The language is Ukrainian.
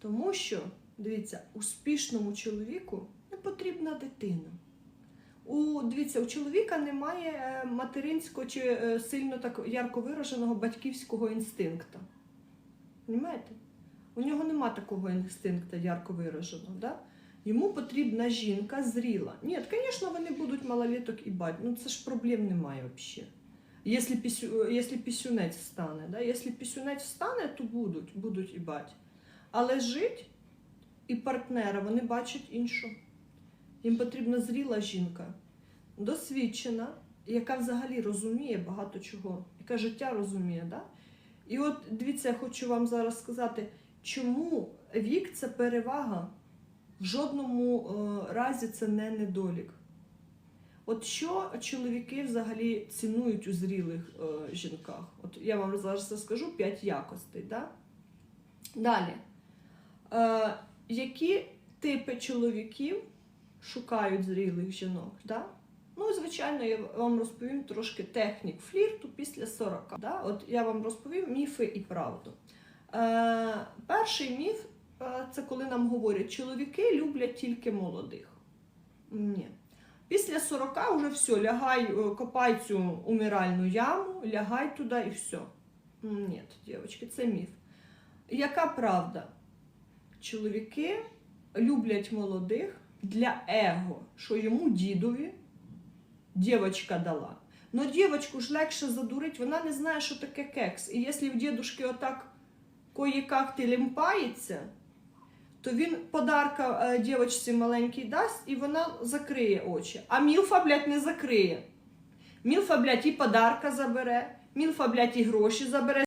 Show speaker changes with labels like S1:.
S1: Тому що, дивіться, успішному чоловіку не потрібна дитина. У, дивіться, у чоловіка немає е, материнського чи е, сильно так ярко вираженого батьківського інстинкту. Понімаєте? У нього нема такого інстинкту ярко вираженого. Да? Йому потрібна жінка зріла. Ні, звісно, вони будуть малолеток і бать. Ну це ж проблем немає взагалі. Якщо, пісю, якщо пісюнець встане, да? якщо пісюнець встане, то будуть, будуть і бать. Але жить і партнера вони бачать іншу. Їм потрібна зріла жінка, досвідчена, яка взагалі розуміє багато чого, яка життя розуміє. Да? І от дивіться, я хочу вам зараз сказати, чому вік це перевага. В жодному е, разі це не недолік. От що чоловіки взагалі цінують у зрілих е, жінках? От я вам зараз розкажу 5 якостей. Да? Далі. Е, які типи чоловіків шукають зрілих жінок? Да? Ну, звичайно, я вам розповім трошки технік флірту після 40. Да? От я вам розповім міфи і правду. Е, перший міф е, це коли нам говорять, чоловіки люблять тільки молодих. Ні. Після 40 вже все, лягай, е, копай цю умиральну яму, лягай туди і все. Ні, дівчатки, це міф. Яка правда? Чоловіки люблять молодих для его, що йому дідові дівчинка дала. Но дівчинку ж легше задурить, вона не знає, що таке кекс. І якщо в дідушки отак кої-как ти лімпається, то він подарка е, дівчинці маленькій дасть, і вона закриє очі. А Мілфа, блядь, не закриє. Мілфа, блядь, і подарка забере, Мілфа, блядь, і гроші забере.